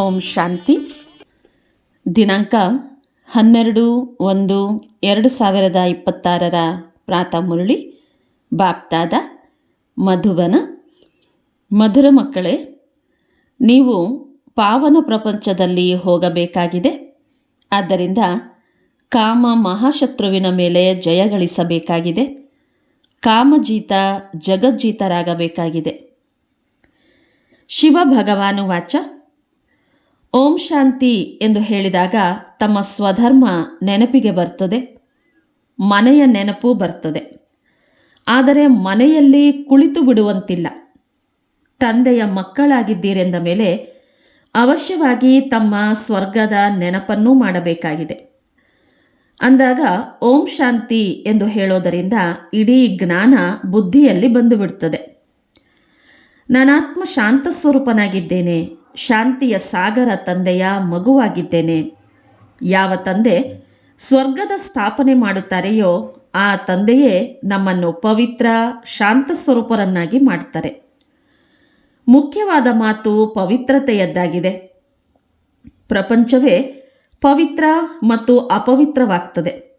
ಓಂ ಶಾಂತಿ. ದಿನಾಂಕ ಹನ್ನೆರಡು ಒಂದು ಎರಡು ಸಾವಿರದ ಇಪ್ಪತ್ತಾರರ ಪ್ರಾತ ಮುರಳಿ. ಬಾಪ್ತಾದ ಮಧುಬನ ಮಧುರ ಮಕ್ಕಳೇ, ನೀವು ಪಾವನ ಪ್ರಪಂಚದಲ್ಲಿ ಹೋಗಬೇಕಾಗಿದೆ. ಆದ್ದರಿಂದ ಕಾಮ ಮಹಾಶತ್ರುವಿನ ಮೇಲೆ ಜಯ ಗಳಿಸಬೇಕಾಗಿದೆ. ಕಾಮಜೀತ ಜಗಜ್ಜೀತರಾಗಬೇಕಾಗಿದೆ. ಶಿವ ಭಗವಾನು ವಾಚ. ಓಂ ಶಾಂತಿ ಎಂದು ಹೇಳಿದಾಗ ತಮ್ಮ ಸ್ವಧರ್ಮ ನೆನಪಿಗೆ ಬರ್ತದೆ, ಮನೆಯ ನೆನಪು ಬರ್ತದೆ. ಆದರೆ ಮನೆಯಲ್ಲಿ ಕುಳಿತು ಬಿಡುವಂತಿಲ್ಲ. ತಂದೆಯ ಮಕ್ಕಳಾಗಿದ್ದೀರೆಂದ ಮೇಲೆ ಅವಶ್ಯವಾಗಿ ತಮ್ಮ ಸ್ವರ್ಗದ ನೆನಪನ್ನೂ ಮಾಡಬೇಕಾಗಿದೆ. ಅಂದಾಗ ಓಂ ಶಾಂತಿ ಎಂದು ಹೇಳೋದರಿಂದ ಇಡೀ ಜ್ಞಾನ ಬುದ್ಧಿಯಲ್ಲಿ ಬಂದುಬಿಡ್ತದೆ. ನಾನಾತ್ಮ ಶಾಂತ ಸ್ವರೂಪನಾಗಿದ್ದೇನೆ ಶಾಂತಿಯ ಸಾಗರ ತಂದೆಯ ಮಗುವಾಗಿದ್ದೇನೆ. ಯಾವ ತಂದೆ ಸ್ವರ್ಗದ ಸ್ಥಾಪನೆ ಮಾಡುತ್ತಾರೆಯೋ ಆ ತಂದೆಯೇ ನಮ್ಮನ್ನು ಪವಿತ್ರ, ಶಾಂತ ಸ್ವರೂಪರನ್ನಾಗಿ ಮಾಡ್ತಾರೆ ಮುಖ್ಯವಾದ ಮಾತು ಪವಿತ್ರತೆಯದ್ದಾಗಿದೆ. ಪ್ರಪಂಚವೇ ಪವಿತ್ರ ಮತ್ತು ಅಪವಿತ್ರವಾಗ್ತದೆ.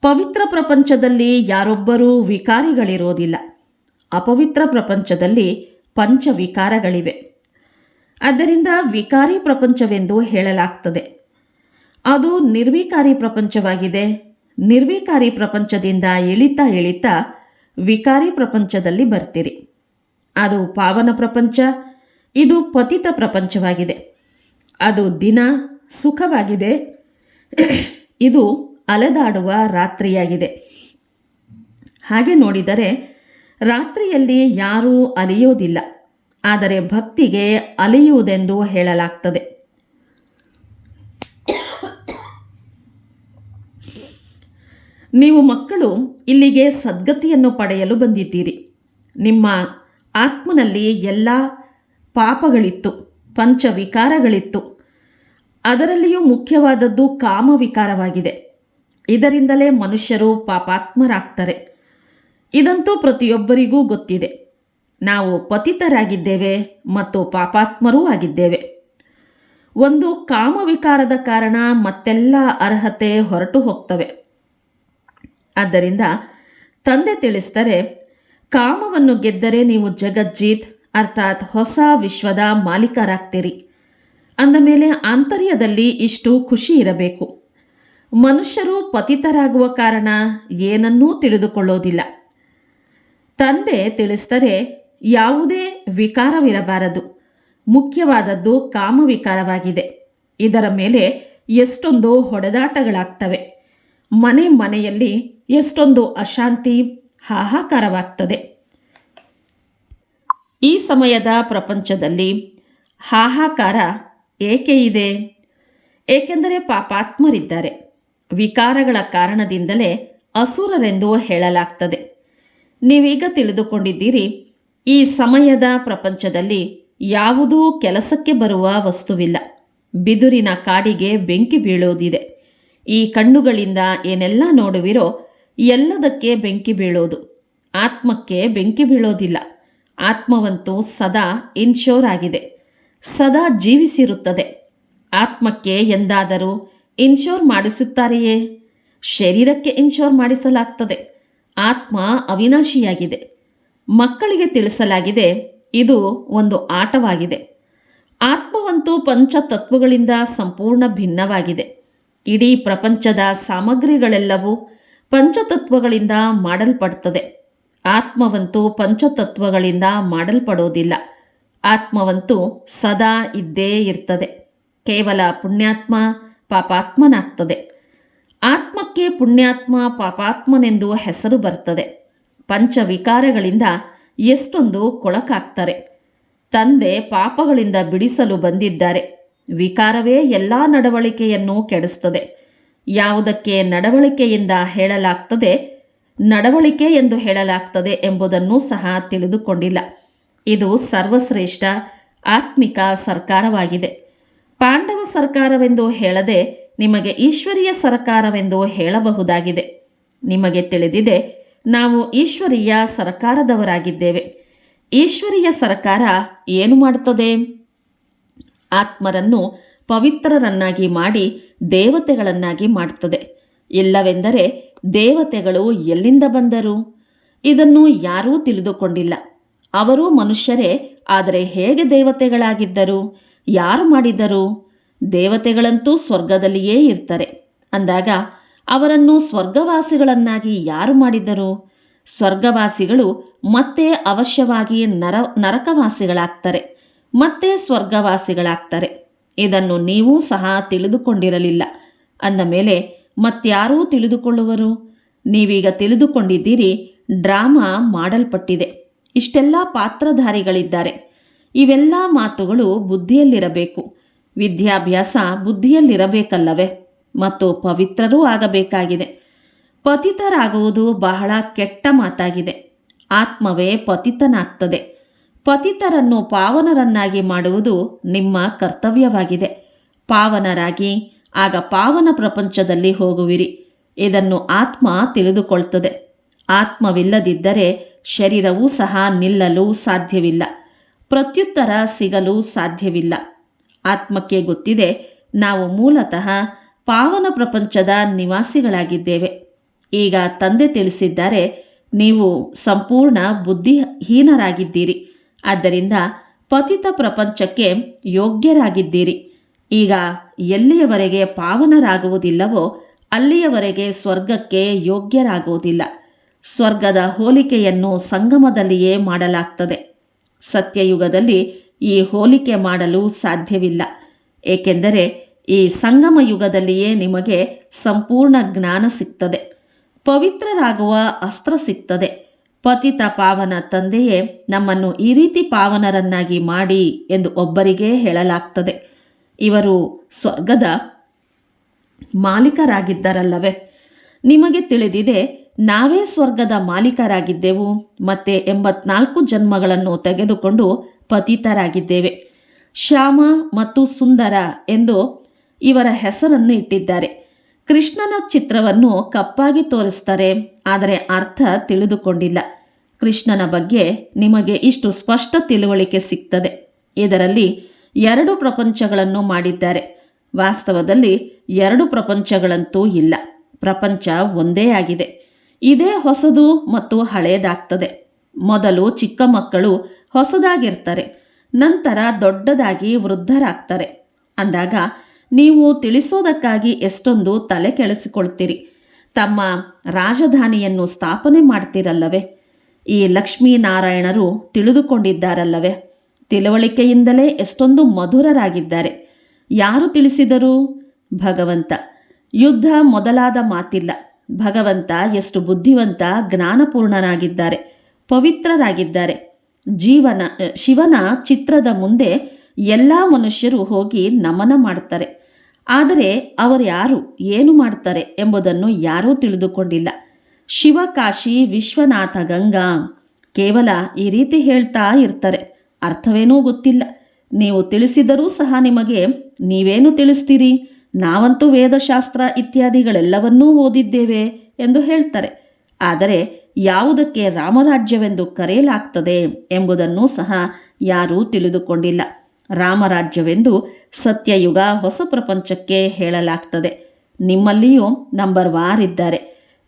ಪವಿತ್ರ ಪ್ರಪಂಚದಲ್ಲಿ ಯಾರೊಬ್ಬರೂ ವಿಕಾರಿಗಳಿರೋದಿಲ್ಲ. ಅಪವಿತ್ರ ಪ್ರಪಂಚದಲ್ಲಿ ಪಂಚ ವಿಕಾರಗಳಿವೆ ಆದ್ದರಿಂದ ವಿಕಾರಿ ಪ್ರಪಂಚವೆಂದು ಹೇಳಲಾಗ್ತದೆ. ಅದು ನಿರ್ವಿಕಾರಿ ಪ್ರಪಂಚವಾಗಿದೆ. ನಿರ್ವಿಕಾರಿ ಪ್ರಪಂಚದಿಂದ ಇಳಿತಾ ಇಳಿತಾ ವಿಕಾರಿ ಪ್ರಪಂಚದಲ್ಲಿ ಬರ್ತೀರಿ. ಅದು ಪಾವನ ಪ್ರಪಂಚ, ಇದು ಪತಿತ ಪ್ರಪಂಚವಾಗಿದೆ. ಅದು ದಿನ ಸುಖವಾಗಿದೆ. ಇದು ಅಲೆದಾಡುವ ರಾತ್ರಿಯಾಗಿದೆ. ಹಾಗೆ ನೋಡಿದರೆ ರಾತ್ರಿಯಲ್ಲಿ ಯಾರೂ ಅಲಿಯೋದಿಲ್ಲ. ಆದರೆ ಭಕ್ತಿಗೆ ಅಲಿಯುವುದೆಂದು ಹೇಳಲಾಗ್ತದೆ. ನೀವು ಮಕ್ಕಳು ಇಲ್ಲಿಗೆ ಸದ್ಗತಿಯನ್ನು ಪಡೆಯಲು ಬಂದಿದ್ದೀರಿ. ನಿಮ್ಮ ಆತ್ಮನಲ್ಲಿ ಎಲ್ಲ ಪಾಪಗಳಿತ್ತು, ಪಂಚವಿಕಾರಗಳಿತ್ತು. ಅದರಲ್ಲಿಯೂ ಮುಖ್ಯವಾದದ್ದು ಕಾಮವಿಕಾರವಾಗಿದೆ. ಇದರಿಂದಲೇ ಮನುಷ್ಯರು ಪಾಪಾತ್ಮರಾಗ್ತಾರೆ. ಇದಂತೂ ಪ್ರತಿಯೊಬ್ಬರಿಗೂ ಗೊತ್ತಿದೆ. ನಾವು ಪತಿತರಾಗಿದ್ದೇವೆ ಮತ್ತು ಪಾಪಾತ್ಮರೂ ಆಗಿದ್ದೇವೆ. ಒಂದು ಕಾಮವಿಕಾರದ ಕಾರಣ ಮತ್ತೆಲ್ಲ ಅರ್ಹತೆ ಹೊರಟು ಹೋಗ್ತವೆ. ಆದ್ದರಿಂದ ತಂದೆ ತಿಳಿಸ್ತಾರೆ ಕಾಮವನ್ನು ಗೆದ್ದರೆ ನೀವು ಜಗಜ್ಜೀತ್, ಅರ್ಥಾತ್ ಹೊಸ ವಿಶ್ವದ ಮಾಲೀಕರಾಗ್ತೀರಿ. ಅಂದ ಮೇಲೆ ಆಂತರ್ಯದಲ್ಲಿ ಇಷ್ಟು ಖುಷಿ ಇರಬೇಕು. ಮನುಷ್ಯರು ಪತಿತರಾಗುವ ಕಾರಣ ಏನನ್ನೂ ತಿಳಿದುಕೊಳ್ಳೋದಿಲ್ಲ. ತಂದೆ ತಿಳಿಸ್ತಾರೆ ಯಾವುದೇ ವಿಕಾರವಿರಬಾರದು. ಮುಖ್ಯವಾದದ್ದು ಕಾಮವಿಕಾರವಾಗಿದೆ. ಇದರ ಮೇಲೆ ಎಷ್ಟೊಂದು ಹೊಡೆದಾಟಗಳಾಗ್ತವೆ. ಮನೆ ಮನೆಯಲ್ಲಿ ಎಷ್ಟೊಂದು ಅಶಾಂತಿ, ಹಾಹಾಕಾರವಾಗ್ತದೆ. ಈ ಸಮಯದ ಪ್ರಪಂಚದಲ್ಲಿ ಹಾಹಾಕಾರ ಏಕೆ ಇದೆ? ಏಕೆಂದರೆ ಪಾಪಾತ್ಮರಿದ್ದಾರೆ. ವಿಕಾರಗಳ ಕಾರಣದಿಂದಲೇ ಅಸುರರೆಂದು ಹೇಳಲಾಗ್ತದೆ. ನೀವೀಗ ತಿಳಿದುಕೊಂಡಿದ್ದೀರಿ ಈ ಸಮಯದ ಪ್ರಪಂಚದಲ್ಲಿ ಯಾವುದೂ ಕೆಲಸಕ್ಕೆ ಬರುವ ವಸ್ತುವಿಲ್ಲ. ಬಿದುರಿನ ಕಾಡಿಗೆ ಬೆಂಕಿ ಬೀಳೋದಿದೆ. ಈ ಕಣ್ಣುಗಳಿಂದ ಏನೆಲ್ಲ ನೋಡುವಿರೋ ಎಲ್ಲದಕ್ಕೆ ಬೆಂಕಿ ಬೀಳೋದು. ಆತ್ಮಕ್ಕೆ ಬೆಂಕಿ ಬೀಳೋದಿಲ್ಲ. ಆತ್ಮವಂತೂ ಸದಾ ಇನ್ಶೋರ್ ಆಗಿದೆ. ಸದಾ ಜೀವಿಸಿರುತ್ತದೆ. ಆತ್ಮಕ್ಕೆ ಎಂದಾದರೂ ಇನ್ಶೋರ್ ಮಾಡಿಸುತ್ತಾರೆಯೇ? ಶರೀರಕ್ಕೆ ಇನ್ಶೋರ್ ಮಾಡಿಸಲಾಗ್ತದೆ. ಆತ್ಮ ಅವಿನಾಶಿಯಾಗಿದೆ. ಮಕ್ಕಳಿಗೆ ತಿಳಿಸಲಾಗಿದೆ, ಇದು ಒಂದು ಆಟವಾಗಿದೆ. ಆತ್ಮವಂತೂ ಪಂಚತತ್ವಗಳಿಂದ ಸಂಪೂರ್ಣ ಭಿನ್ನವಾಗಿದೆ. ಇಡೀ ಪ್ರಪಂಚದ ಸಾಮಗ್ರಿಗಳೆಲ್ಲವೂ ಪಂಚತತ್ವಗಳಿಂದ ಮಾಡಲ್ಪಡ್ತದೆ. ಆತ್ಮವಂತೂ ಪಂಚತತ್ವಗಳಿಂದ ಮಾಡಲ್ಪಡೋದಿಲ್ಲ. ಆತ್ಮವಂತೂ ಸದಾ ಇದ್ದೇ ಇರ್ತದೆ. ಕೇವಲ ಪುಣ್ಯಾತ್ಮ ಪಾಪಾತ್ಮನಾಗ್ತದೆ. ಆತ್ಮಕ್ಕೆ ಪುಣ್ಯಾತ್ಮ ಪಾಪಾತ್ಮನೆಂದು ಹೆಸರು ಬರ್ತದೆ. ಪಂಚವಿಕಾರಗಳಿಂದ ಎಷ್ಟೊಂದು ಕೊಳಕಾಗ್ತಾರೆ. ತಂದೆ ಪಾಪಗಳಿಂದ ಬಿಡಿಸಲು ಬಂದಿದ್ದಾರೆ. ವಿಕಾರವೇ ಎಲ್ಲ ನಡವಳಿಕೆಯನ್ನು ಕೆಡಿಸ್ತದೆ. ಯಾವುದಕ್ಕೆ ನಡವಳಿಕೆಯಿಂದ ಹೇಳಲಾಗ್ತದೆ, ನಡವಳಿಕೆ ಎಂದು ಹೇಳಲಾಗ್ತದೆ ಎಂಬುದನ್ನು ಸಹ ತಿಳಿದುಕೊಂಡಿಲ್ಲ. ಇದು ಸರ್ವಶ್ರೇಷ್ಠ ಆತ್ಮಿಕ ಸರ್ಕಾರವಾಗಿದೆ. ಪಾಂಡವ ಸರ್ಕಾರವೆಂದು ಹೇಳದೆ ನಿಮಗೆ ಈಶ್ವರೀಯ ಸರ್ಕಾರವೆಂದು ಹೇಳಬಹುದಾಗಿದೆ. ನಿಮಗೆ ತಿಳಿದಿದೆ ನಾವು ಈಶ್ವರೀಯ ಸರಕಾರದವರಾಗಿದ್ದೇವೆ. ಈಶ್ವರೀಯ ಸರಕಾರ ಏನು ಮಾಡುತ್ತದೆ? ಆತ್ಮರನ್ನು ಪವಿತ್ರರನ್ನಾಗಿ ಮಾಡಿ ದೇವತೆಗಳನ್ನಾಗಿ ಮಾಡುತ್ತದೆ. ಇಲ್ಲವೆಂದರೆ ದೇವತೆಗಳು ಎಲ್ಲಿಂದ ಬಂದರು? ಇದನ್ನು ಯಾರೂ ತಿಳಿದುಕೊಂಡಿಲ್ಲ. ಅವರು ಮನುಷ್ಯರೇ, ಆದರೆ ಹೇಗೆ ದೇವತೆಗಳಾಗಿದ್ದರು? ಯಾರು ಮಾಡಿದರು ದೇವತೆಗಳಂತೂ ಸ್ವರ್ಗದಲ್ಲಿಯೇ ಇರ್ತಾರೆ. ಅಂದಾಗ ಅವರನ್ನು ಸ್ವರ್ಗವಾಸಿಗಳನ್ನಾಗಿ ಯಾರು ಮಾಡಿದ್ದರು? ಸ್ವರ್ಗವಾಸಿಗಳು ಮತ್ತೆ ಅವಶ್ಯವಾಗಿ ನರ, ನರಕವಾಸಿಗಳಾಗ್ತಾರೆ, ಮತ್ತೆ ಸ್ವರ್ಗವಾಸಿಗಳಾಗ್ತಾರೆ. ಇದನ್ನು ನೀವು ಸಹ ತಿಳಿದುಕೊಂಡಿರಲಿಲ್ಲ. ಅಂದ ಮೇಲೆ ಮತ್ಯಾರೂ ತಿಳಿದುಕೊಳ್ಳುವರು? ನೀವೀಗ ತಿಳಿದುಕೊಂಡಿದ್ದೀರಿ, ಡ್ರಾಮಾ ಮಾಡಲ್ಪಟ್ಟಿದೆ. ಇಷ್ಟೆಲ್ಲ ಪಾತ್ರಧಾರಿಗಳಿದ್ದಾರೆ. ಇವೆಲ್ಲ ಮಾತುಗಳು ಬುದ್ಧಿಯಲ್ಲಿರಬೇಕು. ವಿದ್ಯಾಭ್ಯಾಸ ಬುದ್ಧಿಯಲ್ಲಿರಬೇಕಲ್ಲವೇ? ಮತ್ತು ಪವಿತ್ರರೂ ಆಗಬೇಕಾಗಿದೆ. ಪತಿತರಾಗುವುದು ಬಹಳ ಕೆಟ್ಟ ಮಾತಾಗಿದೆ. ಆತ್ಮವೇ ಪತಿತನಾಗ್ತದೆ. ಪತಿತರನ್ನು ಪಾವನರನ್ನಾಗಿ ಮಾಡುವುದು ನಿಮ್ಮ ಕರ್ತವ್ಯವಾಗಿದೆ. ಪಾವನರಾಗಿ, ಆಗ ಪಾವನ ಪ್ರಪಂಚದಲ್ಲಿ ಹೋಗುವಿರಿ. ಇದನ್ನು ಆತ್ಮ ತಿಳಿದುಕೊಳ್ತದೆ. ಆತ್ಮವಿಲ್ಲದಿದ್ದರೆ ಶರೀರವೂ ಸಹ ನಿಲ್ಲಲು ಸಾಧ್ಯವಿಲ್ಲ. ಪ್ರತ್ಯುತ್ತರ ಸಿಗಲು ಸಾಧ್ಯವಿಲ್ಲ. ಆತ್ಮಕ್ಕೆ ಗೊತ್ತಿದೆ, ನಾವು ಮೂಲತಃ ಪಾವನ ಪ್ರಪಂಚದ ನಿವಾಸಿಗಳಾಗಿದ್ದೇವೆ. ಈಗ ತಂದೆ ತಿಳಿಸಿದ್ದಾರೆ, ನೀವು ಸಂಪೂರ್ಣ ಬುದ್ಧಿಹೀನರಾಗಿದ್ದೀರಿ. ಆದ್ದರಿಂದ ಪತಿತ ಪ್ರಪಂಚಕ್ಕೆ ಯೋಗ್ಯರಾಗಿದ್ದೀರಿ. ಈಗ ಎಲ್ಲಿಯವರೆಗೆ ಪಾವನರಾಗುವುದಿಲ್ಲವೋ ಅಲ್ಲಿಯವರೆಗೆ ಸ್ವರ್ಗಕ್ಕೆ ಯೋಗ್ಯರಾಗುವುದಿಲ್ಲ. ಸ್ವರ್ಗದ ಹೋಲಿಕೆಯನ್ನು ಸಂಗಮದಲ್ಲಿಯೇ ಮಾಡಲಾಗ್ತದೆ. ಸತ್ಯಯುಗದಲ್ಲಿ ಈ ಹೋಲಿಕೆ ಮಾಡಲು ಸಾಧ್ಯವಿಲ್ಲ. ಏಕೆಂದರೆ ಈ ಸಂಗಮ ಯುಗದಲ್ಲಿಯೇ ನಿಮಗೆ ಸಂಪೂರ್ಣ ಜ್ಞಾನ ಸಿಗ್ತದೆ. ಪವಿತ್ರರಾಗುವ ಅಸ್ತ್ರ ಸಿಗ್ತದೆ. ಪತಿತ ಪಾವನ ತಂದೆಯೇ ನಮ್ಮನ್ನು ಈ ರೀತಿ ಪಾವನರನ್ನಾಗಿ ಮಾಡಿ ಎಂದು ಒಬ್ಬರಿಗೆ ಹೇಳಲಾಗ್ತದೆ. ಇವರು ಸ್ವರ್ಗದ ಮಾಲೀಕರಾಗಿದ್ದರಲ್ಲವೇ? ನಿಮಗೆ ತಿಳಿದಿದೆ, ನಾವೇ ಸ್ವರ್ಗದ ಮಾಲೀಕರಾಗಿದ್ದೆವು ಮತ್ತೆ ಎಂಬತ್ನಾಲ್ಕು ಜನ್ಮಗಳನ್ನು ತೆಗೆದುಕೊಂಡು ಪತಿತರಾಗಿದ್ದೇವೆ. ಶ್ಯಾಮ ಮತ್ತು ಸುಂದರ ಎಂದು ಇವರ ಹೆಸರನ್ನು ಇಟ್ಟಿದ್ದಾರೆ. ಕೃಷ್ಣನ ಚಿತ್ರವನ್ನು ಕಪ್ಪಾಗಿ ತೋರಿಸ್ತಾರೆ, ಆದರೆ ಅರ್ಥ ತಿಳಿದುಕೊಂಡಿಲ್ಲ. ಕೃಷ್ಣನ ಬಗ್ಗೆ ನಿಮಗೆ ಇಷ್ಟು ಸ್ಪಷ್ಟ ತಿಳುವಳಿಕೆ ಸಿಗ್ತದೆ. ಇದರಲ್ಲಿ ಎರಡು ಪ್ರಪಂಚಗಳನ್ನು ಮಾಡಿದ್ದಾರೆ. ವಾಸ್ತವದಲ್ಲಿ ಎರಡು ಪ್ರಪಂಚಗಳಂತೂ ಇಲ್ಲ. ಪ್ರಪಂಚ ಒಂದೇ ಆಗಿದೆ. ಇದೇ ಹೊಸದು ಮತ್ತು ಹಳೆಯದಾಗ್ತದೆ ಮೊದಲು ಚಿಕ್ಕ ಮಕ್ಕಳು ಹೊಸದಾಗಿರ್ತಾರೆ, ನಂತರ ದೊಡ್ಡದಾಗಿ ವೃದ್ಧರಾಗ್ತಾರೆ. ಅಂದಾಗ ನೀವು ತಿಳಿಸೋದಕ್ಕಾಗಿ ಎಷ್ಟೊಂದು ತಲೆ ಕೆಳಿಸಿಕೊಳ್ತೀರಿ ತಮ್ಮ ರಾಜಧಾನಿಯನ್ನು ಸ್ಥಾಪನೆ ಮಾಡ್ತೀರಲ್ಲವೇ. ಈ ಲಕ್ಷ್ಮೀನಾರಾಯಣರು ತಿಳಿದುಕೊಂಡಿದ್ದಾರಲ್ಲವೇ. ತಿಳುವಳಿಕೆಯಿಂದಲೇ ಎಷ್ಟೊಂದು ಮಧುರರಾಗಿದ್ದಾರೆ. ಯಾರು ತಿಳಿಸಿದರು? ಭಗವಂತ. ಯುದ್ಧ ಮೊದಲಾದ ಮಾತಿಲ್ಲ. ಭಗವಂತ ಎಷ್ಟು ಬುದ್ಧಿವಂತ, ಜ್ಞಾನಪೂರ್ಣನಾಗಿದ್ದಾರೆ. ಪವಿತ್ರರಾಗಿದ್ದಾರೆ. ಜೀವನ, ಶಿವನ ಚಿತ್ರದ ಮುಂದೆ ಎಲ್ಲ ಮನುಷ್ಯರು ಹೋಗಿ ನಮನ ಮಾಡ್ತಾರೆ. ಆದರೆ ಅವರು ಯಾರು, ಏನು ಮಾಡ್ತಾರೆ ಎಂಬುದನ್ನು ಯಾರೂ ತಿಳಿದುಕೊಂಡಿಲ್ಲ. ಶಿವಕಾಶಿ, ವಿಶ್ವನಾಥ, ಗಂಗಾ ಕೇವಲ ಈ ರೀತಿ ಹೇಳ್ತಾ ಇರ್ತಾರೆ. ಅರ್ಥವೇನೂ ಗೊತ್ತಿಲ್ಲ. ನೀವು ತಿಳಿಸಿದರೂ ಸಹ ನಿಮಗೆ ನೀವೇನು ತಿಳಿಸ್ತೀರಿ? ನಾವಂತೂ ವೇದಶಾಸ್ತ್ರ ಇತ್ಯಾದಿಗಳೆಲ್ಲವನ್ನೂ ಓದಿದ್ದೇವೆ ಎಂದು ಹೇಳ್ತಾರೆ. ಆದರೆ ಯಾವುದಕ್ಕೆ ರಾಮರಾಜ್ಯವೆಂದು ಕರೆಯಲಾಗ್ತದೆ ಎಂಬುದನ್ನು ಸಹ ಯಾರೂ ತಿಳಿದುಕೊಂಡಿಲ್ಲ. ರಾಮರಾಜ್ಯವೆಂದು ಸತ್ಯಯುಗ ಹೊಸ ಪ್ರಪಂಚಕ್ಕೆ ಹೇಳಲಾಗ್ತದೆ. ನಿಮ್ಮಲ್ಲಿಯೂ ನಂಬರ್ ವಾರ್ ಇದ್ದಾರೆ.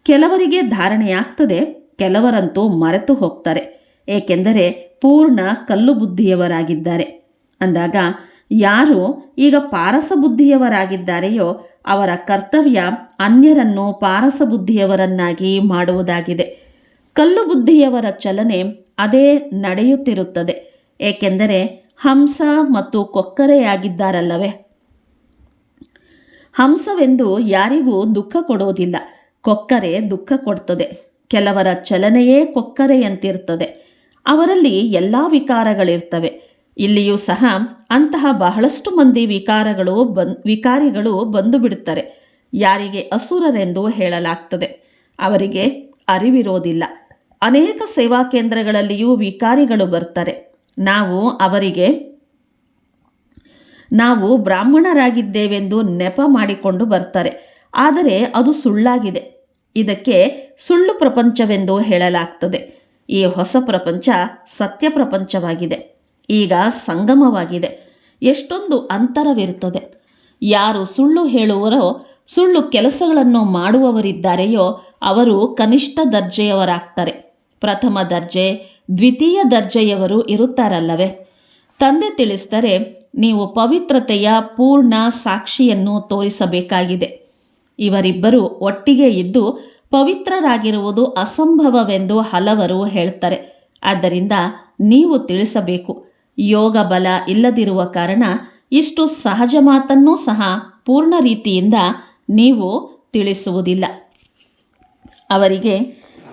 ಕೆಲವರಿಗೆ ಧಾರಣೆಯಾಗ್ತದೆ, ಕೆಲವರಂತೂ ಮರೆತು ಹೋಗ್ತಾರೆ. ಏಕೆಂದರೆ ಪೂರ್ಣ ಕಲ್ಲು ಬುದ್ಧಿಯವರಾಗಿದ್ದಾರೆ ಅಂದಾಗ ಯಾರು ಈಗ ಪಾರಸ ಬುದ್ಧಿಯವರಾಗಿದ್ದಾರೆಯೋ ಅವರ ಕರ್ತವ್ಯ ಅನ್ಯರನ್ನು ಪಾರಸ ಬುದ್ಧಿಯವರನ್ನಾಗಿ ಮಾಡುವುದಾಗಿದೆ. ಕಲ್ಲು ಬುದ್ಧಿಯವರ ಚಲನೆ ಅದೇ ನಡೆಯುತ್ತಿರುತ್ತದೆ. ಏಕೆಂದರೆ ಹಂಸ ಮತ್ತು ಕೊಕ್ಕರೆಯಾಗಿದ್ದಾರಲ್ಲವೇ? ಹಂಸವೆಂದು ಯಾರಿಗೂ ದುಃಖ ಕೊಡೋದಿಲ್ಲ. ಕೊಕ್ಕರೆ ದುಃಖ ಕೊಡ್ತದೆ. ಕೆಲವರ ಚಲನೆಯೇ ಕೊಕ್ಕರೆಯಂತಿರ್ತದೆ. ಅವರಲ್ಲಿ ಎಲ್ಲ ವಿಕಾರಗಳಿರ್ತವೆ. ಇಲ್ಲಿಯೂ ಸಹ ಅಂತಹ ಬಹಳಷ್ಟು ಮಂದಿ ವಿಕಾರಗಳು ಬನ್ ವಿಕಾರಿಗಳು ಬಂದು ಬಿಡುತ್ತಾರೆ ಯಾರಿಗೆ ಅಸುರರೆಂದು ಹೇಳಲಾಗ್ತದೆ. ಅವರಿಗೆ ಅರಿವಿರೋದಿಲ್ಲ. ಅನೇಕ ಸೇವಾ ಕೇಂದ್ರಗಳಲ್ಲಿಯೂ ವಿಕಾರಿಗಳು ಬರ್ತಾರೆ. ನಾವು ಅವರಿಗೆ, ನಾವು ಬ್ರಾಹ್ಮಣರಾಗಿದ್ದೇವೆಂದು ನೆಪ ಮಾಡಿಕೊಂಡು ಬರ್ತಾರೆ. ಆದರೆ ಅದು ಸುಳ್ಳಾಗಿದೆ. ಇದಕ್ಕೆ ಸುಳ್ಳು ಪ್ರಪಂಚವೆಂದು ಹೇಳಲಾಗ್ತದೆ. ಈ ಹೊಸ ಪ್ರಪಂಚ ಸತ್ಯ ಪ್ರಪಂಚವಾಗಿದೆ. ಈಗ ಸಂಗಮವಾಗಿದೆ. ಎಷ್ಟೊಂದು ಅಂತರವಿರುತ್ತದೆ. ಯಾರು ಸುಳ್ಳು ಹೇಳುವರೋ, ಸುಳ್ಳು ಕೆಲಸಗಳನ್ನು ಮಾಡುವವರಿದ್ದಾರೆಯೋ, ಅವರು ಕನಿಷ್ಠ ದರ್ಜೆಯವರಾಗ್ತಾರೆ. ಪ್ರಥಮ ದರ್ಜೆ ದ್ವಿತೀಯ ದರ್ಜೆಯವರು ಇರುತ್ತಾರಲ್ಲವೇ? ತಂದೆ ತಿಳಿಸಿದರೆ ನೀವು ಪವಿತ್ರತೆಯ ಪೂರ್ಣ ಸಾಕ್ಷಿಯನ್ನು ತೋರಿಸಬೇಕಾಗಿದೆ. ಇವರಿಬ್ಬರು ಒಟ್ಟಿಗೆ ಇದ್ದು ಪವಿತ್ರರಾಗಿರುವುದು ಅಸಂಭವವೆಂದು ಹಲವರು ಹೇಳ್ತಾರೆ. ಆದ್ದರಿಂದ ನೀವು ತಿಳಿಸಬೇಕು. ಯೋಗ ಬಲ ಇಲ್ಲದಿರುವ ಕಾರಣ ಇಷ್ಟು ಸಹಜ ಮಾತನ್ನೂ ಸಹ ಪೂರ್ಣ ರೀತಿಯಿಂದ ನೀವು ತಿಳಿಸುವುದಿಲ್ಲ. ಅವರಿಗೆ,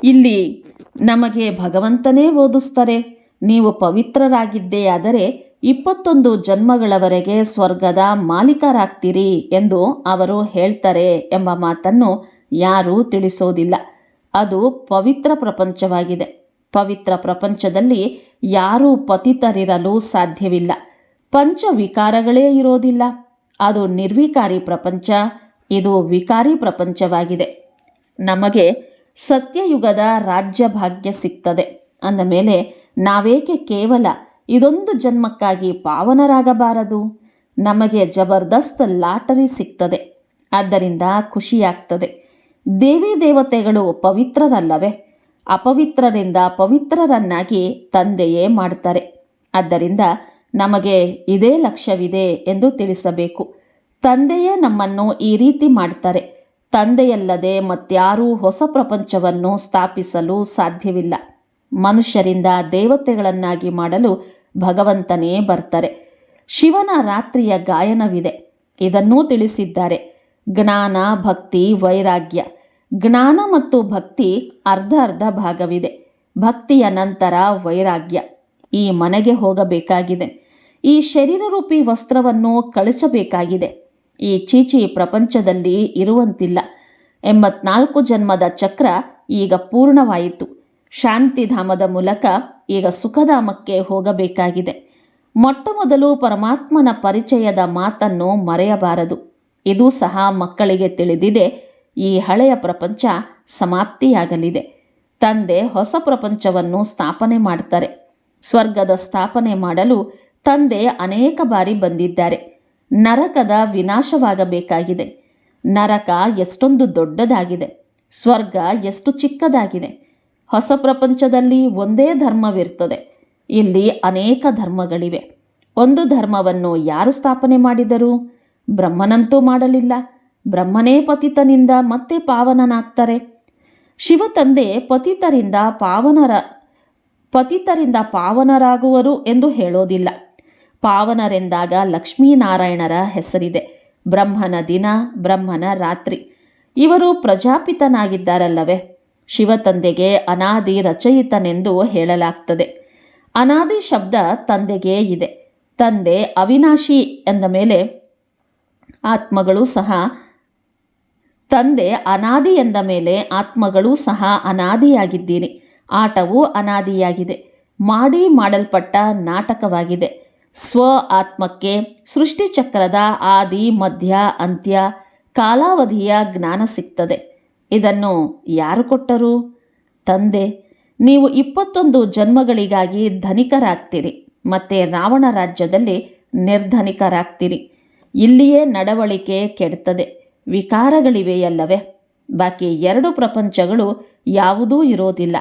ಇಲ್ಲಿ ನಮಗೆ ಭಗವಂತನೇ ಓದಿಸ್ತಾರೆ. ನೀವು ಪವಿತ್ರರಾಗಿದ್ದೇ ಆದರೆ ಇಪ್ಪತ್ತೊಂದು ಜನ್ಮಗಳವರೆಗೆ ಸ್ವರ್ಗದ ಮಾಲೀಕರಾಗ್ತೀರಿ ಎಂದು ಅವರು ಹೇಳ್ತಾರೆ ಎಂಬ ಮಾತನ್ನು ಯಾರೂ ತಿಳಿಸೋದಿಲ್ಲ. ಅದು ಪವಿತ್ರ ಪ್ರಪಂಚವಾಗಿದೆ. ಪವಿತ್ರ ಪ್ರಪಂಚದಲ್ಲಿ ಯಾರೂ ಪತಿತರಿರಲು ಸಾಧ್ಯವಿಲ್ಲ. ಪಂಚ ವಿಕಾರಗಳೇ ಇರೋದಿಲ್ಲ. ಅದು ನಿರ್ವಿಕಾರಿ ಪ್ರಪಂಚ. ಇದು ವಿಕಾರಿ ಪ್ರಪಂಚವಾಗಿದೆ. ನಮಗೆ ಸತ್ಯಯುಗದ ರಾಜ್ಯ ಭಾಗ್ಯ ಸಿಗ್ತದೆ. ಅಂದ ಮೇಲೆ, ನಾವೇಕೆ ಕೇವಲ ಇದೊಂದು ಜನ್ಮಕ್ಕಾಗಿ ಪಾವನರಾಗಬಾರದು? ನಮಗೆ ಜಬರ್ದಸ್ತ್ ಲಾಟರಿ ಸಿಗ್ತದೆ. ಆದ್ದರಿಂದ ಖುಷಿಯಾಗ್ತದೆ. ದೇವಿ ದೇವತೆಗಳು ಪವಿತ್ರರಲ್ಲವೇ? ಅಪವಿತ್ರರಿಂದ ಪವಿತ್ರರನ್ನಾಗಿ ತಂದೆಯೇ ಮಾಡ್ತಾರೆ. ಆದ್ದರಿಂದ ನಮಗೆ ಇದೇ ಲಕ್ಷ್ಯವಿದೆ ಎಂದು ತಿಳಿಸಬೇಕು. ತಂದೆಯೇ ನಮ್ಮನ್ನು ಈ ರೀತಿ ಮಾಡ್ತಾರೆ. ತಂದೆಯಲ್ಲದೆ ಮತ್ಯಾರೂ ಹೊಸ ಪ್ರಪಂಚವನ್ನು ಸ್ಥಾಪಿಸಲು ಸಾಧ್ಯವಿಲ್ಲ. ಮನುಷ್ಯರಿಂದ ದೇವತೆಗಳನ್ನಾಗಿ ಮಾಡಲು ಭಗವಂತನೇ ಬರ್ತಾರೆ. ಶಿವನ ರಾತ್ರಿಯ ಗಾಯನವಿದೆ. ಇದನ್ನೂ ತಿಳಿಸಿದ್ದಾರೆ. ಜ್ಞಾನ, ಭಕ್ತಿ, ವೈರಾಗ್ಯ. ಜ್ಞಾನ ಮತ್ತು ಭಕ್ತಿ ಅರ್ಧ ಅರ್ಧ ಭಾಗವಿದೆ. ಭಕ್ತಿಯ ನಂತರ ವೈರಾಗ್ಯ. ಈ ಮನೆಗೆ ಹೋಗಬೇಕಾಗಿದೆ. ಈ ಶರೀರರೂಪಿ ವಸ್ತ್ರವನ್ನು ಕಳಿಸಬೇಕಾಗಿದೆ. ಈ ಚೀಚಿ ಪ್ರಪಂಚದಲ್ಲಿ ಇರುವಂತಿಲ್ಲ. ಎಂಬತ್ನಾಲ್ಕು ಜನ್ಮದ ಚಕ್ರ ಈಗ ಪೂರ್ಣವಾಯಿತು. ಶಾಂತಿಧಾಮದ ಮೂಲಕ ಈಗ ಸುಖಧಾಮಕ್ಕೆ ಹೋಗಬೇಕಾಗಿದೆ. ಮೊಟ್ಟ ಮೊದಲು ಪರಮಾತ್ಮನ ಪರಿಚಯದ ಮಾತನ್ನು ಮರೆಯಬಾರದು. ಇದು ಸಹ ಮಕ್ಕಳಿಗೆ ತಿಳಿದಿದೆ. ಈ ಹಳೆಯ ಪ್ರಪಂಚ ಸಮಾಪ್ತಿಯಾಗಲಿದೆ. ತಂದೆ ಹೊಸ ಪ್ರಪಂಚವನ್ನು ಸ್ಥಾಪನೆ ಮಾಡ್ತಾರೆ. ಸ್ವರ್ಗದ ಸ್ಥಾಪನೆ ಮಾಡಲು ತಂದೆ ಅನೇಕ ಬಾರಿ ಬಂದಿದ್ದಾರೆ. ನರಕದ ವಿನಾಶವಾಗಬೇಕಾಗಿದೆ. ನರಕ ಎಷ್ಟೊಂದು ದೊಡ್ಡದಾಗಿದೆ. ಸ್ವರ್ಗ ಎಷ್ಟು ಚಿಕ್ಕದಾಗಿದೆ. ಹೊಸ ಪ್ರಪಂಚದಲ್ಲಿ ಒಂದೇ ಧರ್ಮವಿರ್ತದೆ ಇಲ್ಲಿ ಅನೇಕ ಧರ್ಮಗಳಿವೆ. ಒಂದು ಧರ್ಮವನ್ನು ಯಾರು ಸ್ಥಾಪನೆ ಮಾಡಿದರು ಬ್ರಹ್ಮನಂತೂ ಮಾಡಲಿಲ್ಲ. ಬ್ರಹ್ಮನೇ ಪತಿತನಿಂದ ಮತ್ತೆ ಪಾವನನಾಗ್ತಾರೆ. ಶಿವ ತಂದೆ ಪತಿತರಿಂದ ಪಾವನರ, ಪತಿತರಿಂದ ಪಾವನರಾಗುವರು ಎಂದು ಹೇಳೋದಿಲ್ಲ. ಪಾವನರೆಂದಾಗ ಲಕ್ಷ್ಮೀನಾರಾಯಣರ ಹೆಸರಿದೆ. ಬ್ರಹ್ಮನ ದಿನ, ಬ್ರಹ್ಮನ ರಾತ್ರಿ. ಇವರು ಪ್ರಜಾಪಿತನಾಗಿದ್ದಾರಲ್ಲವೇ? ಶಿವತಂದೆಗೆ ಅನಾದಿ ರಚಯಿತನೆಂದು ಹೇಳಲಾಗ್ತದೆ. ಅನಾದಿ ಶಬ್ದ ತಂದೆಗೆ ಇದೆ. ತಂದೆ ಅವಿನಾಶಿ ಎಂದ ಮೇಲೆ ಆತ್ಮಗಳು ಸಹ ತಂದೆ ಅನಾದಿ ಎಂದ ಮೇಲೆ ಆತ್ಮಗಳೂ ಸಹ ಅನಾದಿಯಾಗಿದ್ದೀರಿ. ಆಟವು ಅನಾದಿಯಾಗಿದೆ. ಮಾಡಿ ಮಾಡಲ್ಪಟ್ಟ ನಾಟಕವಾಗಿದೆ. ಸ್ವ ಆತ್ಮಕ್ಕೆ ಸೃಷ್ಟಿಚಕ್ರದ ಆದಿ, ಮಧ್ಯ, ಅಂತ್ಯ, ಕಾಲಾವಧಿಯ ಜ್ಞಾನ ಸಿಗ್ತದೆ. ಇದನ್ನು ಯಾರು ಕೊಟ್ಟರು? ತಂದೆ, ನೀವು ಇಪ್ಪತ್ತೊಂದು ಜನ್ಮಗಳಿಗಾಗಿ ಧನಿಕರಾಗ್ತೀರಿ, ಮತ್ತೆ ರಾವಣ ರಾಜ್ಯದಲ್ಲಿ ನಿರ್ಧನಿಕರಾಗ್ತೀರಿ. ಇಲ್ಲಿಯೇ ನಡವಳಿಕೆ ಕೆಡ್ತದೆ, ವಿಕಾರಗಳಿವೆಯಲ್ಲವೇ? ಬಾಕಿ ಎರಡು ಪ್ರಪಂಚಗಳು ಯಾವುದೂ ಇರೋದಿಲ್ಲ.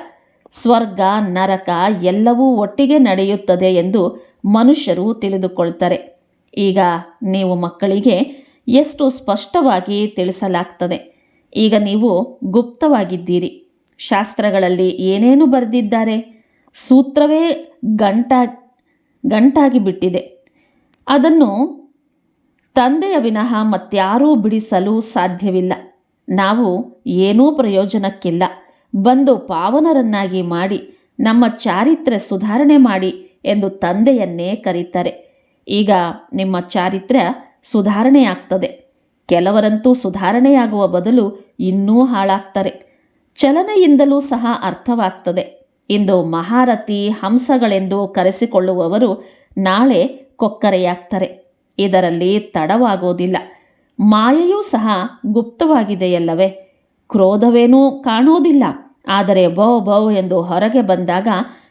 ಸ್ವರ್ಗ, ನರಕ ಎಲ್ಲವೂ ಒಟ್ಟಿಗೆ ನಡೆಯುತ್ತದೆ ಎಂದು ಮನುಷ್ಯರು ತಿಳಿದುಕೊಳ್ತಾರೆ. ಈಗ ನೀವು ಮಕ್ಕಳಿಗೆ ಎಷ್ಟು ಸ್ಪಷ್ಟವಾಗಿ ತಿಳಿಸಲಾಗ್ತದೆ? ಈಗ ನೀವು ಗುಪ್ತವಾಗಿದ್ದೀರಿ. ಶಾಸ್ತ್ರಗಳಲ್ಲಿ ಏನೇನು ಬರೆದಿದ್ದಾರೆ? ಸೂತ್ರವೇ ಗಂಟ, ಗಂಟಾಗಿ ಬಿಟ್ಟಿದೆ. ಅದನ್ನು ತಂದೆಯ ವಿನಃ ಮತ್ಯಾರೂ ಬಿಡಿಸಲು ಸಾಧ್ಯವಿಲ್ಲ. ನಾವು ಏನೂ ಪ್ರಯೋಜನಕ್ಕಿಲ್ಲ. ಬಂದು ಪಾವನರನ್ನಾಗಿ ಮಾಡಿ, ನಮ್ಮ ಚಾರಿತ್ರ್ಯ ಸುಧಾರಣೆ ಮಾಡಿ ಎಂದು ತಂದೆಯನ್ನೇ ಕರೀತಾರೆ. ಈಗ ನಿಮ್ಮ ಚಾರಿತ್ರ್ಯ ಸುಧಾರಣೆಯಾಗ್ತದೆ. ಕೆಲವರಂತೂ ಸುಧಾರಣೆಯಾಗುವ ಬದಲು ಇನ್ನೂ ಹಾಳಾಗ್ತಾರೆ. ಚಲನೆಯಿಂದಲೂ ಸಹ ಅರ್ಥವಾಗ್ತದೆ. ಇಂದು ಮಹಾರಥಿ ಹಂಸಗಳೆಂದು ಕರೆಸಿಕೊಳ್ಳುವವರು ನಾಳೆ ಕೊಕ್ಕರೆಯಾಗ್ತಾರೆ. ಇದರಲ್ಲಿ ತಡವಾಗೋದಿಲ್ಲ. ಮಾಯೆಯೂ ಸಹ ಗುಪ್ತವಾಗಿದೆಯಲ್ಲವೇ? ಕ್ರೋಧವೇನೂ ಕಾಣುವುದಿಲ್ಲ ಆದರೆ ಬೌ ಬೌ ಎಂದು ಹೊರಗೆ ಬಂದಾಗ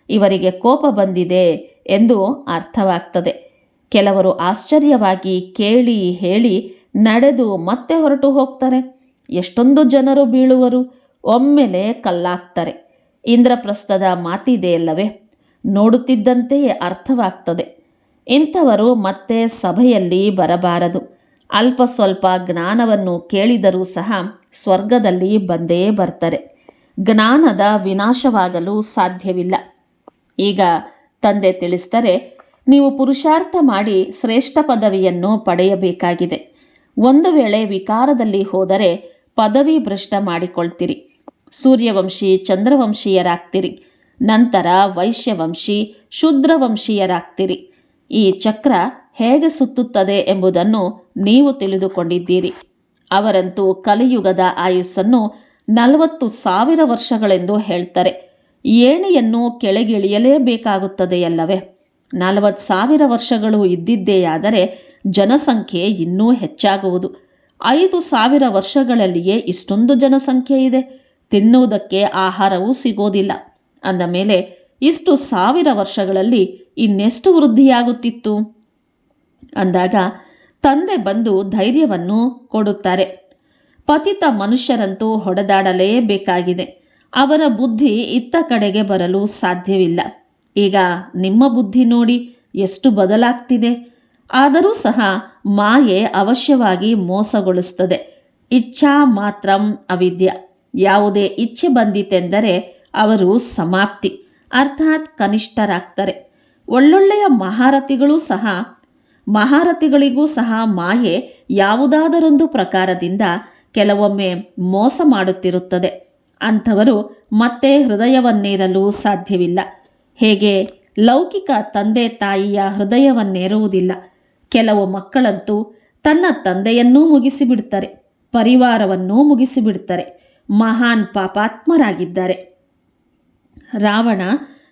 ಇವರಿಗೆ ಕೋಪ ಬಂದಿದೆ ಎಂದು ಅರ್ಥವಾಗ್ತದೆ. ಕೆಲವರು ಆಶ್ಚರ್ಯವಾಗಿ ಕೇಳಿ ಹೇಳಿ, ನಡೆದು ಮತ್ತೆ ಹೊರಟು ಹೋಗ್ತಾರೆ. ಎಷ್ಟೊಂದು ಜನರು ಬೀಳುವರು, ಒಮ್ಮೆಲೆ ಕಲ್ಲಾಗ್ತಾರೆ. ಇಂದ್ರಪ್ರಸ್ಥದ ಮಾತಿದೆಯಲ್ಲವೇ ನೋಡುತ್ತಿದ್ದಂತೆಯೇ ಅರ್ಥವಾಗ್ತದೆ. ಇಂಥವರು ಮತ್ತೆ ಸಭೆಯಲ್ಲಿ ಬರಬಾರದು. ಅಲ್ಪ ಸ್ವಲ್ಪ ಜ್ಞಾನವನ್ನು ಕೇಳಿದರೂ ಸಹ ಸ್ವರ್ಗದಲ್ಲಿ ಬಂದೇ ಬರ್ತಾರೆ. ಜ್ಞಾನದ ವಿನಾಶವಾಗಲು ಸಾಧ್ಯವಿಲ್ಲ. ಈಗ ತಂದೆ ತಿಳಿಸ್ತಾರೆ ನೀವು ಪುರುಷಾರ್ಥ ಮಾಡಿ ಶ್ರೇಷ್ಠ ಪದವಿಯನ್ನು ಪಡೆಯಬೇಕಾಗಿದೆ. ಒಂದು ವೇಳೆ ವಿಕಾರದಲ್ಲಿ ಹೋದರೆ ಪದವಿ ಭ್ರಷ್ಟ ಮಾಡಿಕೊಳ್ತೀರಿ. ಸೂರ್ಯವಂಶಿ, ಚಂದ್ರವಂಶೀಯರಾಗ್ತೀರಿ. ನಂತರ ವೈಶ್ಯವಂಶಿ, ಶೂದ್ರವಂಶೀಯರಾಗ್ತೀರಿ. ಈ ಚಕ್ರ ಹೇಗೆ ಸುತ್ತುತ್ತದೆ ಎಂಬುದನ್ನು ನೀವು ತಿಳಿದುಕೊಂಡಿದ್ದೀರಿ. ಅವರಂತೂ ಕಲಿಯುಗದ ಆಯುಸ್ಸನ್ನು ನಲವತ್ತು ಸಾವಿರ ವರ್ಷಗಳೆಂದು ಹೇಳ್ತಾರೆ. ಏಣಿಯನ್ನು ಕೆಳಗಿಳಿಯಲೇಬೇಕಾಗುತ್ತದೆಯಲ್ಲವೇ? ನಲವತ್ತು ಸಾವಿರ ವರ್ಷಗಳು ಇದ್ದಿದ್ದೇಯಾದರೆ ಜನಸಂಖ್ಯೆ ಇನ್ನೂ ಹೆಚ್ಚಾಗುವುದು. ಐದು ಸಾವಿರ ವರ್ಷಗಳಲ್ಲಿಯೇ ಇಷ್ಟೊಂದು ಜನಸಂಖ್ಯೆ ಇದೆ. ತಿನ್ನುವುದಕ್ಕೆ ಆಹಾರವೂ ಸಿಗೋದಿಲ್ಲ. ಅಂದ ಮೇಲೆ, ಇಷ್ಟು ಸಾವಿರ ವರ್ಷಗಳಲ್ಲಿ ಇನ್ನೆಷ್ಟು ವೃದ್ಧಿಯಾಗುತ್ತಿತ್ತು? ಅಂದಾಗ, ತಂದೆ ಬಂದು ಧೈರ್ಯವನ್ನು ಕೊಡುತ್ತಾರೆ. ಪತಿತ ಮನುಷ್ಯರಂತೂ ಹೊಡೆದಾಡಲೇಬೇಕಾಗಿದೆ. ಅವರ ಬುದ್ಧಿ ಇತ್ತ ಕಡೆಗೆ ಬರಲು ಸಾಧ್ಯವಿಲ್ಲ. ಈಗ ನಿಮ್ಮ ಬುದ್ಧಿ ನೋಡಿ ಎಷ್ಟು ಬದಲಾಗ್ತಿದೆ. ಆದರೂ ಸಹ ಮಾಯೆ ಅವಶ್ಯವಾಗಿ ಮೋಸಗೊಳಿಸ್ತದೆ ಇಚ್ಛಾ ಮಾತ್ರಂ ಅವಿದ್ಯ. ಯಾವುದೇ ಇಚ್ಛೆ ಬಂದಿತೆಂದರೆ ಅವರು ಸಮಾಪ್ತಿ, ಅರ್ಥಾತ್ ಕನಿಷ್ಠರಾಗ್ತಾರೆ. ಒಳ್ಳೊಳ್ಳೆಯ ಮಹಾರಥಿಗಳೂ ಸಹ, ಮಹಾರಥಿಗಳಿಗೂ ಸಹ ಮಾಯೆ ಯಾವುದಾದರೊಂದು ಪ್ರಕಾರದಿಂದ ಕೆಲವೊಮ್ಮೆ ಮೋಸ ಮಾಡುತ್ತಿರುತ್ತದೆ. ಅಂಥವರು ಮತ್ತೆ ಹೃದಯವನ್ನೇರಲು ಸಾಧ್ಯವಿಲ್ಲ. ಹೇಗೆ? ಲೌಕಿಕ ತಂದೆ ತಾಯಿಯ ಹೃದಯವನ್ನೇರುವುದಿಲ್ಲ. ಕೆಲವು ಮಕ್ಕಳಂತೂ ತನ್ನ ತಂದೆಯನ್ನೂ ಮುಗಿಸಿಬಿಡ್ತಾರೆ ಪರಿವಾರವನ್ನೂ ಮುಗಿಸಿಬಿಡ್ತಾರೆ ಮಹಾನ್ ಪಾಪಾತ್ಮರಾಗಿದ್ದಾರೆ. ರಾವಣ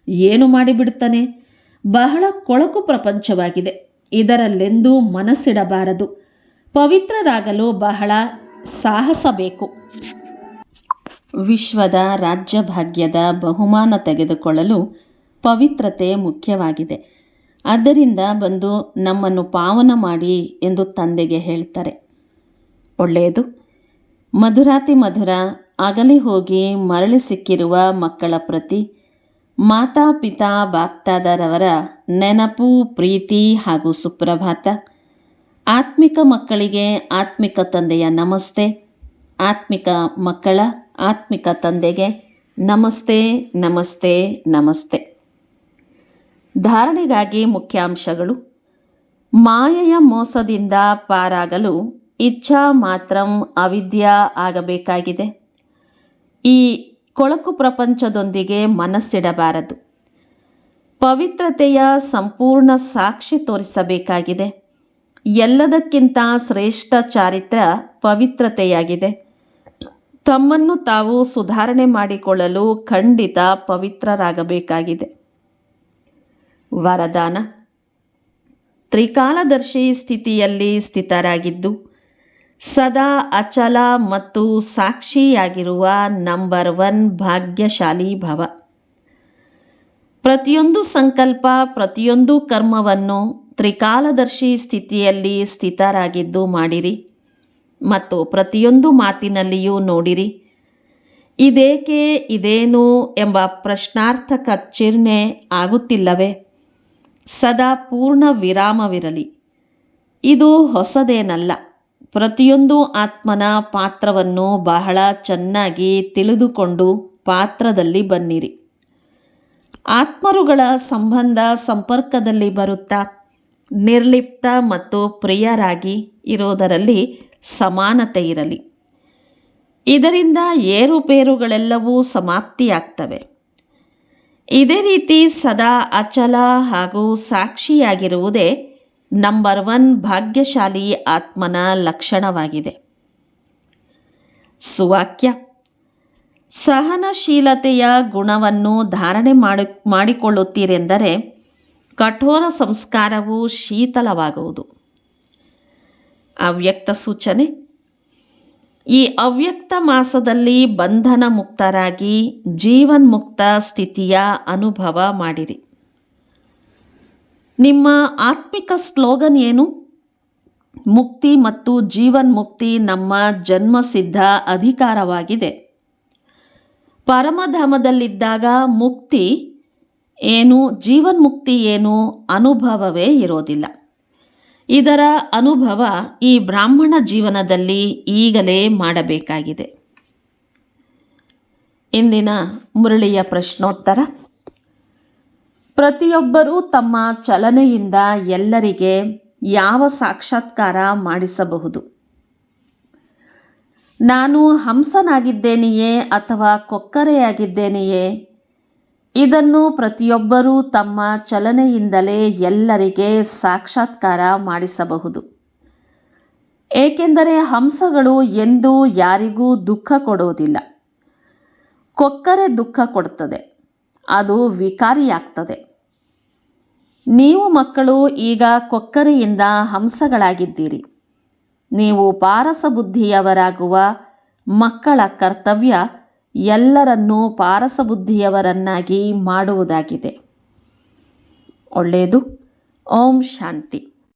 ಏನು ಮಾಡಿಬಿಡ್ತಾನೆ ಬಹಳ ಕೊಳಕು ಪ್ರಪಂಚವಾಗಿದೆ. ಇದರಲ್ಲೆಂದೂ ಮನಸ್ಸಿಡಬಾರದು. ಪವಿತ್ರರಾಗಲು ಬಹಳ ಸಾಹಸ ಬೇಕು ವಿಶ್ವದ ರಾಜ್ಯಭಾಗ್ಯದ ಬಹುಮಾನ ತೆಗೆದುಕೊಳ್ಳಲು ಪವಿತ್ರತೆ ಮುಖ್ಯವಾಗಿದೆ. ಆದ್ದರಿಂದ ಬಂದು ನಮ್ಮನ್ನು ಪಾವನ ಮಾಡಿ ಎಂದು ತಂದೆಗೆ ಹೇಳ್ತಾರೆ. ಒಳ್ಳೆಯದು. ಮಧುರಾತಿ ಮಧುರ, ಅಗಲಿ ಹೋಗಿ ಮರಳಿ ಸಿಕ್ಕಿರುವ ಮಕ್ಕಳ ಪ್ರತಿ, ಮಾತಾ ಪಿತಾ ಬಾಕ್ತಾದರವರ ನೆನಪು, ಪ್ರೀತಿ ಹಾಗೂ ಸುಪ್ರಭಾತ. ಆತ್ಮಿಕ ಮಕ್ಕಳಿಗೆ ಆತ್ಮಿಕ ತಂದೆಯ ನಮಸ್ತೆ, ಆತ್ಮಿಕ ಮಕ್ಕಳ ಆತ್ಮಿಕ ತಂದೆಗೆ ನಮಸ್ತೆ ನಮಸ್ತೆ ನಮಸ್ತೆ. ಧಾರಣೆಗಾಗಿ ಮುಖ್ಯಾಂಶಗಳು. ಮಾಯೆಯ ಮೋಸದಿಂದ ಪಾರಾಗಲು ಇಚ್ಛಾ ಮಾತ್ರಂ ಅವಿದ್ಯಾ ಆಗಬೇಕಾಗಿದೆ. ಈ ಕೊಳಕು ಪ್ರಪಂಚದೊಂದಿಗೆ ಮನಸ್ಸಿಡಬಾರದು. ಪವಿತ್ರತೆಯ ಸಂಪೂರ್ಣ ಸಾಕ್ಷಿ ತೋರಿಸಬೇಕಾಗಿದೆ. ಎಲ್ಲದಕ್ಕಿಂತ ಶ್ರೇಷ್ಠ ಚಾರಿತ್ರ ಪವಿತ್ರತೆಯಾಗಿದೆ. ತಮ್ಮನ್ನು ತಾವು ಸುಧಾರಣೆ ಮಾಡಿಕೊಳ್ಳಲು ಖಂಡಿತ ಪವಿತ್ರರಾಗಬೇಕಾಗಿದೆ. ವರದಾನ. ತ್ರಿಕಾಲದರ್ಶಿ ಸ್ಥಿತಿಯಲ್ಲಿ ಸ್ಥಿತರಾಗಿದ್ದು, ಸದಾ ಅಚಲ ಮತ್ತು ಸಾಕ್ಷಿಯಾಗಿರುವ ನಂಬರ್ ಒನ್ ಭಾಗ್ಯಶಾಲಿ ಭವ. ಪ್ರತಿಯೊಂದು ಸಂಕಲ್ಪ, ಪ್ರತಿಯೊಂದು ಕರ್ಮವನ್ನು ತ್ರಿಕಾಲದರ್ಶಿ ಸ್ಥಿತಿಯಲ್ಲಿ ಸ್ಥಿತರಾಗಿದ್ದು ಮಾಡಿರಿ. ಮತ್ತು ಪ್ರತಿಯೊಂದು ಮಾತಿನಲ್ಲಿಯೂ ನೋಡಿರಿ. ಇದೇಕೆ ಇದೇನು ಎಂಬ ಪ್ರಶ್ನಾರ್ಥಕ ಚಿಹ್ನೆ ಆಗುತ್ತಿಲ್ಲವೇ? ಸದಾ ಪೂರ್ಣ ವಿರಾಮವಿರಲಿ. ಇದು ಹೊಸದೇನಲ್ಲ. ಪ್ರತಿಯೊಂದು ಆತ್ಮನ ಪಾತ್ರವನ್ನು ಬಹಳ ಚೆನ್ನಾಗಿ ತಿಳಿದುಕೊಂಡು ಪಾತ್ರದಲ್ಲಿ ಬನ್ನಿರಿ. ಆತ್ಮರುಗಳ ಸಂಬಂಧ ಸಂಪರ್ಕದಲ್ಲಿ ಬರುತ್ತಾ? ನಿರ್ಲಿಪ್ತ ಮತ್ತು ಪ್ರಿಯರಾಗಿ ಇರೋದರಲ್ಲಿ ಸಮಾನತೆ ಇರಲಿ. ಇದರಿಂದ ಏರುಪೇರುಗಳೆಲ್ಲವೂ ಸಮಾಪ್ತಿಯಾಗ್ತವೆ. ಇದೇ ರೀತಿ ಸದಾ ಅಚಲ ಹಾಗೂ ಸಾಕ್ಷಿಯಾಗಿರುವುದೇ ನಂಬರ್ ಒನ್ ಭಾಗ್ಯಶಾಲಿ ಆತ್ಮನ ಲಕ್ಷಣವಾಗಿದೆ. ಸುವಾಕ್ಯ. ಸಹನಶೀಲತೆಯ ಗುಣವನ್ನು ಧಾರಣೆ ಮಾಡಿ, ಮಾಡಿಕೊಳ್ಳುತ್ತೀರೆಂದರೆ ಕಠೋರ ಸಂಸ್ಕಾರವು ಶೀತಲವಾಗುವುದು. ಅವ್ಯಕ್ತ ಸೂಚನೆ ಈ ಅವ್ಯಕ್ತ ಮಾಸದಲ್ಲಿ ಬಂಧನ ಮುಕ್ತರಾಗಿ ಜೀವನ್ಮುಕ್ತ ಸ್ಥಿತಿಯ ಅನುಭವ ಮಾಡಿರಿ. ನಿಮ್ಮ ಆತ್ಮಿಕ ಸ್ಲೋಗನ್ ಏನು? ಮುಕ್ತಿ ಮತ್ತು ಜೀವನ್ಮುಕ್ತಿ ನಮ್ಮ ಜನ್ಮಸಿದ್ಧ ಅಧಿಕಾರವಾಗಿದೆ. ಪರಮಧಾಮದಲ್ಲಿದ್ದಾಗ ಮುಕ್ತಿ ಏನು, ಜೀವನ್ಮುಕ್ತಿ ಏನು, ಅನುಭವವೇ ಇರೋದಿಲ್ಲ. ಇದರ ಅನುಭವ ಈ ಬ್ರಾಹ್ಮಣ ಜೀವನದಲ್ಲಿ ಈಗಲೇ ಮಾಡಬೇಕಾಗಿದೆ. ಇಂದಿನ ಮುರಳಿಯ ಪ್ರಶ್ನೋತ್ತರ. ಪ್ರತಿಯೊಬ್ಬರೂ ತಮ್ಮ ಚಲನೆಯಿಂದ ಎಲ್ಲರಿಗೆ ಯಾವ ಸಾಕ್ಷಾತ್ಕಾರ ಮಾಡಿಸಬಹುದು? ನಾನು ಹಂಸನಾಗಿದ್ದೇನೆಯೇ ಅಥವಾ ಕೊಕ್ಕರೆಯಾಗಿದ್ದೇನೆಯೇ? ಇದನ್ನು ಪ್ರತಿಯೊಬ್ಬರೂ ತಮ್ಮ ಚಲನೆಯಿಂದಲೇ ಎಲ್ಲರಿಗೆ ಸಾಕ್ಷಾತ್ಕಾರ ಮಾಡಿಸಬಹುದು. ಏಕೆಂದರೆ ಹಂಸಗಳು ಎಂದೂ ಯಾರಿಗೂ ದುಃಖ ಕೊಡೋದಿಲ್ಲ. ಕೊಕ್ಕರೆ ದುಃಖ ಕೊಡುತ್ತದೆ ಅದು ವಿಕಾರಿಯಾಗ್ತದೆ. ನೀವು ಮಕ್ಕಳು, ಈಗ ಕೊಕ್ಕರೆಯಿಂದ ಹಂಸಗಳಾಗಿದ್ದೀರಿ. ನೀವು ಪಾರಸ ಬುದ್ಧಿಯವರಾಗುವ ಮಕ್ಕಳ ಕರ್ತವ್ಯ ಎಲ್ಲರನ್ನೂ ಪಾರಸ ಬುದ್ಧಿಯವರನ್ನಾಗಿ ಮಾಡುವುದಾಗಿದೆ. ಒಳ್ಳೆಯದು. ಓಂ ಶಾಂತಿ.